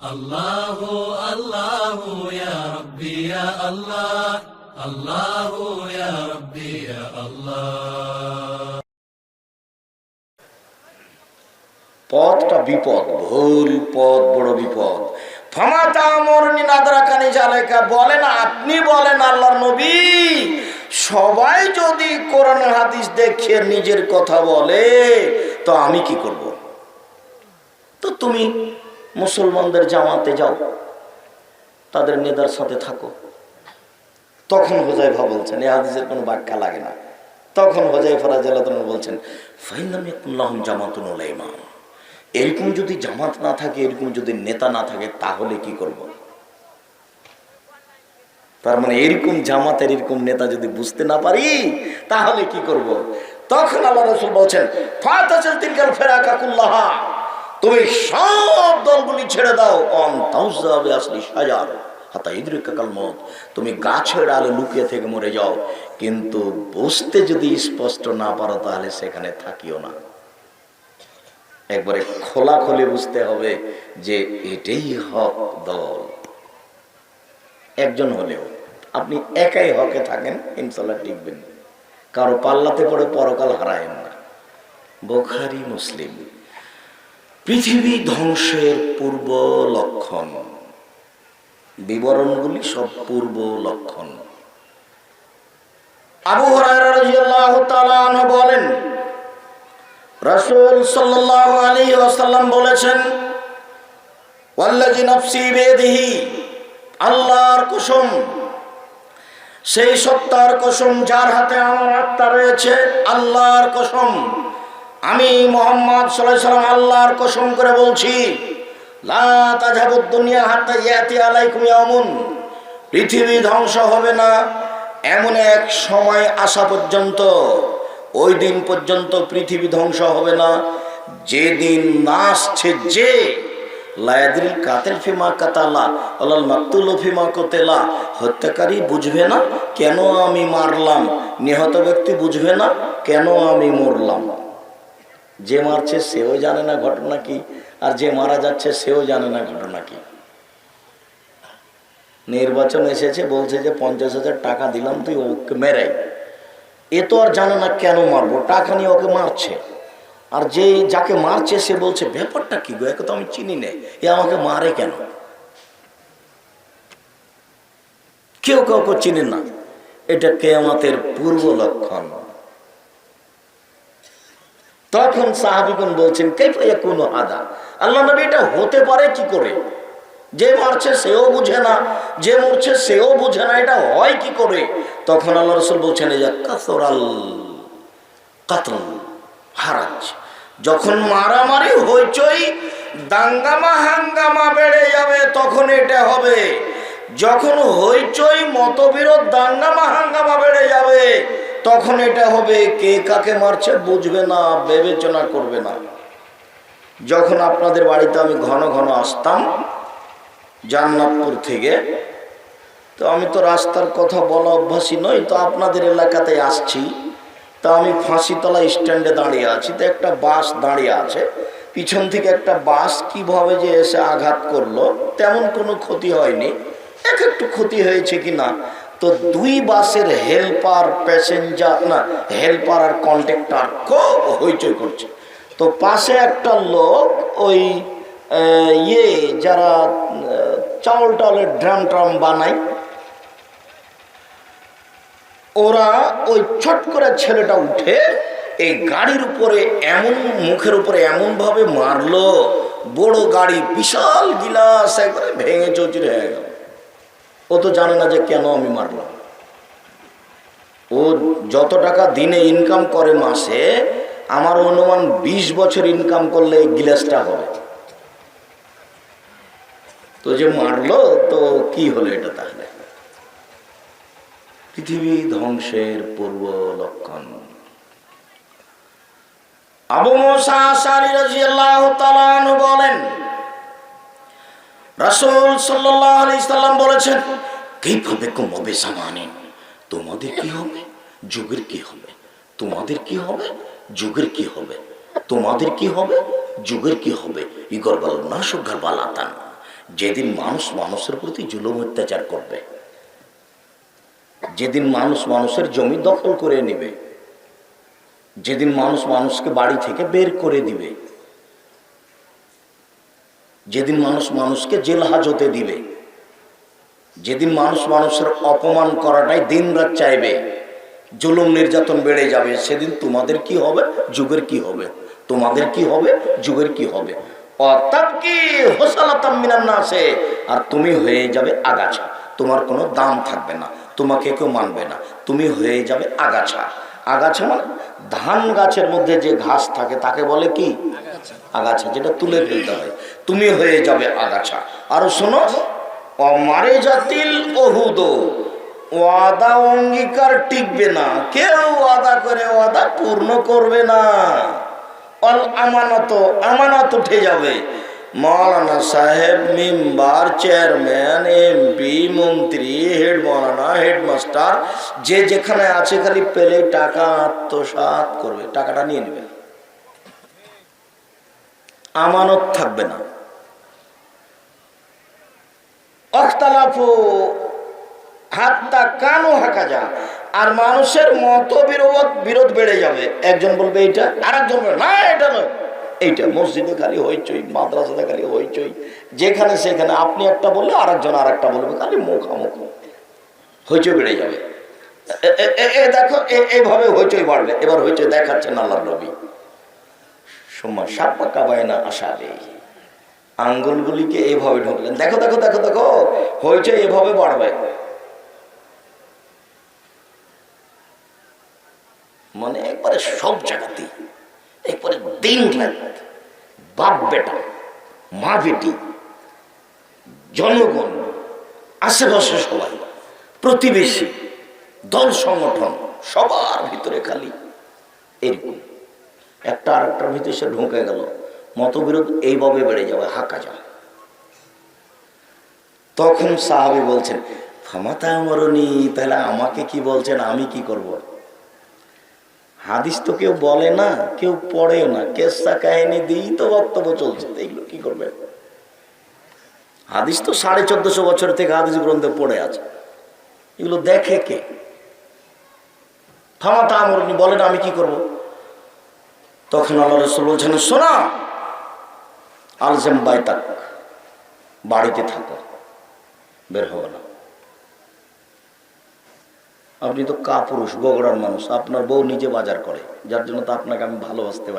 الله الله يا ربي يا الله الله يا ربي يا الله পথটা বিপদ ভুল পথ বড় বিপদ ফামাতা আমরনি নাদরা কানি জালেকা বলেন আপনি বলেন আল্লাহর নবী সবাই যদি কোরআন হাদিস দেখিয়ে নিজের কথা বলে তো আমি কি করব তো তুমি মুসলমানদের জামাতে যাও। তাদের নেতার সাথে থাকো। তখন হোজাইফা বলছেন এই হাদিসের কোনো ব্যাখ্যা লাগে না। তখন হোজাইফা রাজিয়াল্লাহু বলছেন, ফাইনাম জামাতুন উলাইমা। এরকম যদি জামাত না থাকে, এরকম যদি নেতা না থাকে, তাহলে কি করব? তার মানে এরকম জামাতের এরকম নেতা যদি বুঝতে না পারি, তাহলে কি করব? তখন আল্লাহ রসুল বলছেন তুমি সব ছেড়ে দাও। অন আসলি সাজার হাতা ইদ্রিকা কাল মত তুমি গাছের ডালে লুকিয়ে থেকে মরে যাও। কিন্তু যদি স্পষ্ট না পারো, তাহলে সেখানে থাকিও না। একবারে খোলা খোলে বুঝতে হবে যে এটাই হক দল। একজন হলেও আপনি একাই হকে থাকেন ইনশাল্লাহ টিকবেন। কারও পাল্লাতে পড়ে পরকাল হারায়েন না। বোখারি, মুসলিম। পৃথিবী ধ্বংসের পূর্ব লক্ষণ। বিবরণগুলি সব পূর্ব লক্ষণ। আবু বলেন, রাসূল সাল্লাল্লাহু আলাইহি ওয়াসাল্লাম বলেছেন, ওয়াল্লাযী নাফসি আল্লাহর কসম, সেই সত্তার কসম যার হাতে আমার আত্মা রয়েছে, আল্লাহর কসম। আমি মোহাম্মদ আলাইহি সাল্লাম আল্লাহর কসম করে বলছি দুনিয়া হাত্তা ইয়াতি আলাইকুম ইয়াউমুন। পৃথিবী ধ্বংস হবে না, এমন এক সময় আসা পর্যন্ত, ওই দিন পর্যন্ত পৃথিবী ধ্বংস হবে না। যেদিন না আসছে যে লায়াদিল কাতেল ফিমা কাতালা আলাল মাকতুল ফিমা কোতেলা। হত্যাকারী বুঝবে না, কেন আমি মারলাম? নিহত ব্যক্তি বুঝবে না, কেন আমি মরলাম? যে মারছে সেও জানে না ঘটনা কি, আর যে মারা যাচ্ছে সেও জানে না ঘটনা কি। নির্বাচন এসেছে, বলছে যে পঞ্চাশ হাজার টাকা দিলাম, তুই ওকে মেরাই। এ তো আর জানে না কেন মারবো, টাকা নিয়ে ওকে মারছে। আর যে যাকে মারছে, সে বলছে, ব্যাপারটা কি গো, একে তো আমি চিনি না, এ আমাকে মারে কেন? কেউ কাউকে চিনে না। এটা কেয়ামাতের পূর্ব লক্ষণ। তখন সাহাবিগুন বলছেন কে কোনো আদা? আল্লাহ নবী এটা হতে পারে কি করে? যে মারছে সেও বুঝে না, যে মরছে সেও বুঝে না, এটা হয় কি করে? তখন আল্লাহ রসুল বলছেন এই কাতরাল কাতল হারাজ। যখন মারামারি হইচই, দাঙ্গামা হাঙ্গামা বেড়ে যাবে, তখন এটা হবে। যখন হইচই মতবিরোধ, দাঙ্গামা হাঙ্গামা বেড়ে যাবে তখন এটা হবে, কে কাকে মারছে বুঝবে না, বিবেচনা করবে না। যখন আপনাদের বাড়িতে আমি ঘন ঘন আসতাম, জান্নাতপুর থেকে, তো আমি তো রাস্তার কথা বলা অভ্যাসী নই, তো আপনাদের এলাকাতে আসছি। তা আমি ফাঁসিতলা স্ট্যান্ডে দাঁড়িয়ে আছি, তো একটা বাস দাঁড়িয়ে আছে। পিছন থেকে একটা বাস কীভাবে যে এসে আঘাত করল, তেমন কোনো ক্ষতি হয়নি। এক একটু ক্ষতি হয়েছে কি না তো দুই বাসের হেল্পার প্যাসেঞ্জার না হেল্পার আর কন্ট্রাক্টর খুব হইচই করছে। তো পাশে একটা লোক ওই ইয়ে যারা চাউল টাউলের ড্রাম ট্রাম বানায়, ওরা ওই ছট করে ছেলেটা উঠে এই গাড়ির উপরে এমন, মুখের উপরে এমন ভাবে মারলো, বড় গাড়ি বিশাল গিলাস একবারে ভেঙে চৌচির হয়ে গেল। ও তো জানে না যে কেন আমি মারলাম। ও যত টাকা দিনে ইনকাম করে মাসে, আমার অনুমান ২০ বছর ইনকাম করলে এই গিলাসটা হবে। তো যে মারলো, তো কি হলো এটা তাহলে? পৃথিবী ধ্বংসের পূর্ব লক্ষণ। আবু মোসা তাআলা আনহু বলেন রাসূল সাল্লাল্লাহু আলাইহি সাল্লাম বলেছেন, কীভাবে কমবে সামানে? তোমাদের কি হবে? যুগের কি হবে? তোমাদের কি হবে? যুগের কি হবে? তোমাদের কি হবে? যুগের কি হবে? ইগর বাল না সুগার যেদিন মানুষ মানুষের প্রতি জুলুম, অত্যাচার করবে, যেদিন মানুষ মানুষের জমি দখল করে নেবে, যেদিন মানুষ মানুষকে বাড়ি থেকে বের করে দিবে যেদিন মানুষ মানুষকে জেল হাজতে দিবে, যেদিন মানুষ মানুষের অপমান করাটাই দিন রাত চাইবে, জুলুম নির্যাতন বেড়ে যাবে, সেদিন তোমাদের কি হবে? যুগের কি হবে? তোমাদের কি হবে? যুগের কি হবে? অর্থাৎ কি? আর তুমি হয়ে যাবে আগাছা। তোমার কোনো দাম থাকবে না। তোমাকে কেউ মানবে না। তুমি হয়ে যাবে আগাছা। আগাছা মানে ধান গাছের মধ্যে যে ঘাস থাকে, তাকে বলে কি? আগাছা যেটা তুলে ফেলতে হয়। তুমি হয়ে যাবে আগাছা। আর শোনো, অমারে জাতিল অহুদ, ওয়াদা অঙ্গীকার টিকবে না। কেউ ওয়াদা করে ওয়াদা পূর্ণ করবে না। অল আমানত আমানত উঠে যাবে। মৌলানা সাহেব, মেম্বার, চেয়ারম্যান, এমপি, মন্ত্রী, হেড মৌলানা হেডমাস্টার যে যেখানে আছে খালি পেলে টাকা আত্মসাৎ করবে, টাকাটা নিয়ে নেবে। আমানত থাকবে না। অখতালাফু হাত্তা কানো হাঁকা যা। আর মানুষের মত বিরোধ বিরোধ বেড়ে যাবে। একজন বলবে এইটা আর একজন বলবে, না, এটা নয়। এইটা মসজিদে খালি হইচই, মাদ্রাসাতে খালি হইচই। যেখানে সেখানে আপনি একটা বললে আর একজন আর একটা বলবে, খালি মুখামুখ। হইচই বেড়ে যাবে। এ- দেখো এইভাবে হইচই বাড়বে। এবার হইচই দেখাচ্ছেন আল্লাহ নবী। সময় সাপ্পা কাবায় না আসাবে আঙ্গুলগুলিকে এইভাবে ঢুকলেন। দেখো দেখো দেখো দেখো, হয়েছে এভাবে বাড়বে। মানে একবারে সব জায়গাতে, একবারে দিন বাপ বেটা, মা বেটি, জনগণ, আশেপাশে সবাই, প্রতিবেশী, দল সংগঠন, সবার ভিতরে খালি এরকম। একটা আর একটার ভিতরে সে ঢুকে গেল। মতবিরোধ এইভাবে বেড়ে যাবে, হাঁকা যায় তখন সাহাবি বলছেন, ফামাতা মরণি তাহলে আমাকে কি বলছেন, আমি কি করব। হাদিস তো কেউ বলে না, কেউ পড়েও না, কেসা কাহিনী দিয়েই তো বক্তব্য চলছে, তো এগুলো কি করবে? হাদিস তো সাড়ে চোদ্দশো বছর থেকে হাদিস গ্রন্থে পড়ে আছে। এগুলো দেখে কে? থামাতা আমরণি বলেন, আমি কি করব। তখন আল্লাহ রসুল বলছেন সোনা আলজেম বাইতাক বাড়িতে থাকো, বের হবে না। আপনি তো কাপুরুষ, বগড়ার মানুষ, আপনার বউ নিজে বাজার করে, যার জন্য তো আপনাকে আমি ভালোবাসতে পারি